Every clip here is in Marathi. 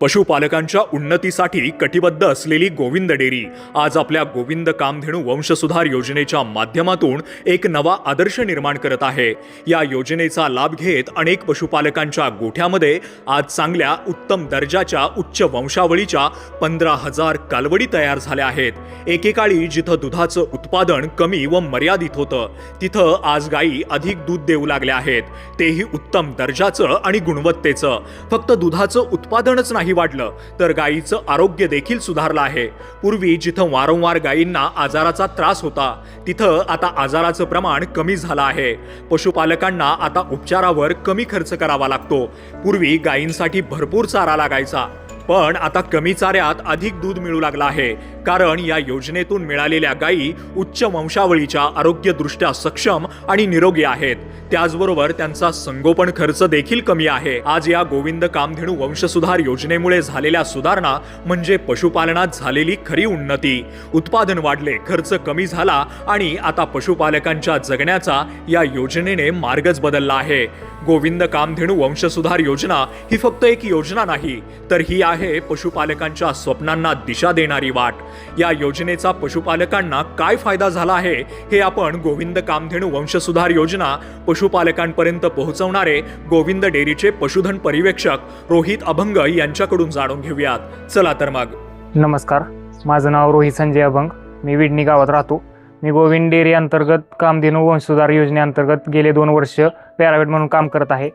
पशुपालकांच्या उन्नतीसाठी कटिबद्ध असलेली गोविंद डेअरी. आज आपल्या गोविंद कामधेनू वंशसुधार योजनेच्या माध्यमातून एक नवा आदर्श निर्माण करत आहे. या योजनेचा लाभ घेत अनेक पशुपालकांच्या गोठ्यामध्ये आज चांगल्या उत्तम दर्जाच्या उच्च वंशावळीच्या पंधरा हजार कालवडी तयार झाल्या आहेत. एकेकाळी जिथं दुधाचं उत्पादन कमी व मर्यादित होतं तिथं आज गायी अधिक दूध देऊ लागल्या आहेत. तेही उत्तम दर्जाचं आणि गुणवत्तेचं. फक्त दुधाचं उत्पादनच नाही वाढलं तर गायीचं आरोग्य देखील सुधारलं आहे. पूर्वी जिथं वारंवार गायींना आजाराचा त्रास होता तिथं आता आजाराचं प्रमाण कमी झालं आहे. पशुपालकांना आता उपचारावर कमी खर्च करावा लागतो. पूर्वी गायींसाठी भरपूर चारा लागायचा पण आता कमी चाऱ्यात अधिक दूध मिळू लागलं आहे. कारण या योजनेतून मिळालेल्या गायी उच्च वंशावळीच्या आरोग्यदृष्ट्या सक्षम आणि निरोगी आहेत. त्याचबरोबर त्यांचा संगोपन खर्च देखील कमी आहे. आज या गोविंद कामधेनू वंशसुधार योजनेमुळे झालेल्या सुधारणा म्हणजे पशुपालनात झालेली खरी उन्नती. उत्पादन वाढले खर्च कमी झाला आणि आता पशुपालकांच्या जगण्याचा या योजनेने मार्गच बदलला आहे. गोविंद कामधेनू वंशसुधार योजना ही फक्त एक योजना नाही तर ही आहे पशुपालकांच्या स्वप्नांना दिशा देणारी वाट. या योजनेचा पशुपालकांना काय फायदा झाला आहे हे आपण गोविंद कामधेनू वंशसुधार योजना पशुपालकांपर्यंत पोहोचवणारे गोविंद डेअरीचे पशुधन पर्यवेक्षक रोहित अभंग यांच्याकडून जाणून घेऊयात. चला तर मग. नमस्कार. माझं नाव रोहित संजय अभंग. मी विडणी गावात राहतो. मी गोविंद डेअरी अंतर्गत कामधेनू वंशसुधार योजनेअंतर्गत गेले दोन वर्ष पॅरावेट म्हणून काम करत आहे.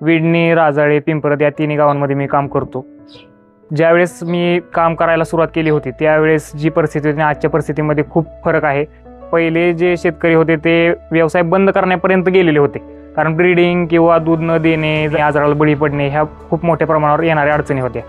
विडणी राजाळे पिंपरत या तिन्ही गावांमध्ये मी काम करतो. ज्यावेळेस मी काम करायला सुरुवात केली होती त्यावेळेस जी परिस्थिती होती आजच्या परिस्थितीमध्ये खूप फरक आहे. पहिले जे शेतकरी होते ते व्यवसाय बंद करण्यापर्यंत गेलेले होते. कारण ब्रीडिंग किंवा दूध न देणे आजाराला बळी पडणे ह्या खूप मोठ्या प्रमाणावर येणाऱ्या अडचणी होत्या.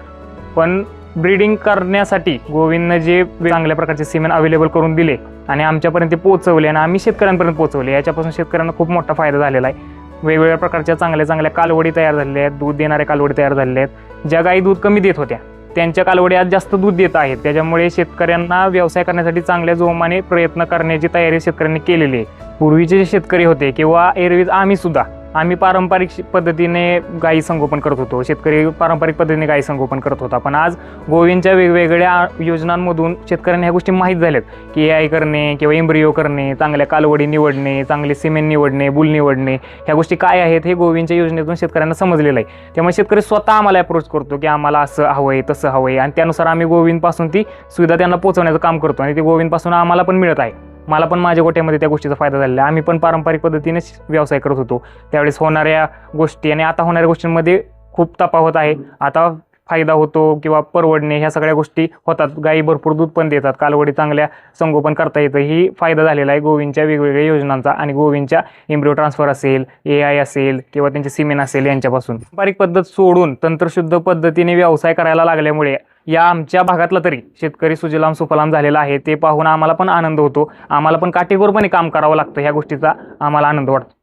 पण ब्रीडिंग करण्यासाठी गोविंदनं जे चांगल्या प्रकारचे सिमेंट अवेलेबल करून दिले आणि आमच्यापर्यंत ते पोहोचवले आणि आम्ही शेतकऱ्यांपर्यंत पोहोचवले याच्यापासून शेतकऱ्यांना खूप मोठा फायदा झालेला आहे. वेगवेगळ्या प्रकारच्या चांगल्या चांगल्या कालवडी तयार झालेल्या आहेत. दूध देणाऱ्या कालवडी तयार झालेल्या आहेत. ज्या गायी दूध कमी देत होत्या त्यांच्या कालवडी आज जास्त दूध देत आहेत. त्याच्यामुळे शेतकऱ्यांना व्यवसाय करण्यासाठी चांगल्या जोमाने प्रयत्न करण्याची तयारी शेतकऱ्यांनी केलेली आहे. पूर्वीचे जे शेतकरी होते किंवा एरवीज आम्हीसुद्धा आम्ही पारंपरिक पद्धतीने गायी संगोपन करत होतो. शेतकरी पारंपरिक पद्धतीने गायी संगोपन करत होता. पण आज गोविंदच्या वेगवेगळ्या योजनांमधून शेतकऱ्यांना ह्या गोष्टी माहीत झाल्यात. की ए आय करणे किंवा एम्ब्रिओ करणे चांगल्या कालवडी निवडणे चांगले सिमेंट निवडणे बुल निवडणे ह्या गोष्टी काय आहेत हे गोविंदच्या योजनेतून शेतकऱ्यांना समजलेलं आहे. त्यामुळे शेतकरी स्वतः आम्हाला अप्रोच करतो की आम्हाला असं हवं आहे तसं हवं आहे आणि त्यानुसार आम्ही गोविंदपासून ती सुविधा त्यांना पोहोचवण्याचं काम करतो. आणि ते गोविंदपासून आम्हाला पण मिळत आहे. मला पण माझ्या गोट्यामध्ये त्या गोष्टीचा फायदा झालेला आहे. आम्ही पण पारंपरिक पद्धतीनेच व्यवसाय करत होतो. त्यावेळेस होणाऱ्या गोष्टी आणि आता होणाऱ्या गोष्टींमध्ये खूप तफावत आहे. आता फायदा होतो किंवा परवडणे ह्या सगळ्या गोष्टी होतात. गायी भरपूर दूध पण देतात. कालवडी चांगल्या संगोपन करता येतं. ही फायदा झालेला आहे गोविंदच्या वेगवेगळ्या योजनांचा. आणि गोविंदच्या एम्ब्रिओ ट्रान्सफर असेल ए आय असेल किंवा त्यांचे सिमेन असेल यांच्यापासून. पारंपरिक पद्धत सोडून तंत्रशुद्ध पद्धतीने व्यवसाय करायला लागल्यामुळे या आमच्या भागातला तरी शेतकरी सुजलाम सुफलाम झालेला आहे ते पाहून आम्हाला पण आनंद होतो. आम्हाला पण काटेकोरपणे काम करावं लागतं ह्या गोष्टीचा आम्हाला आनंद वाटतो.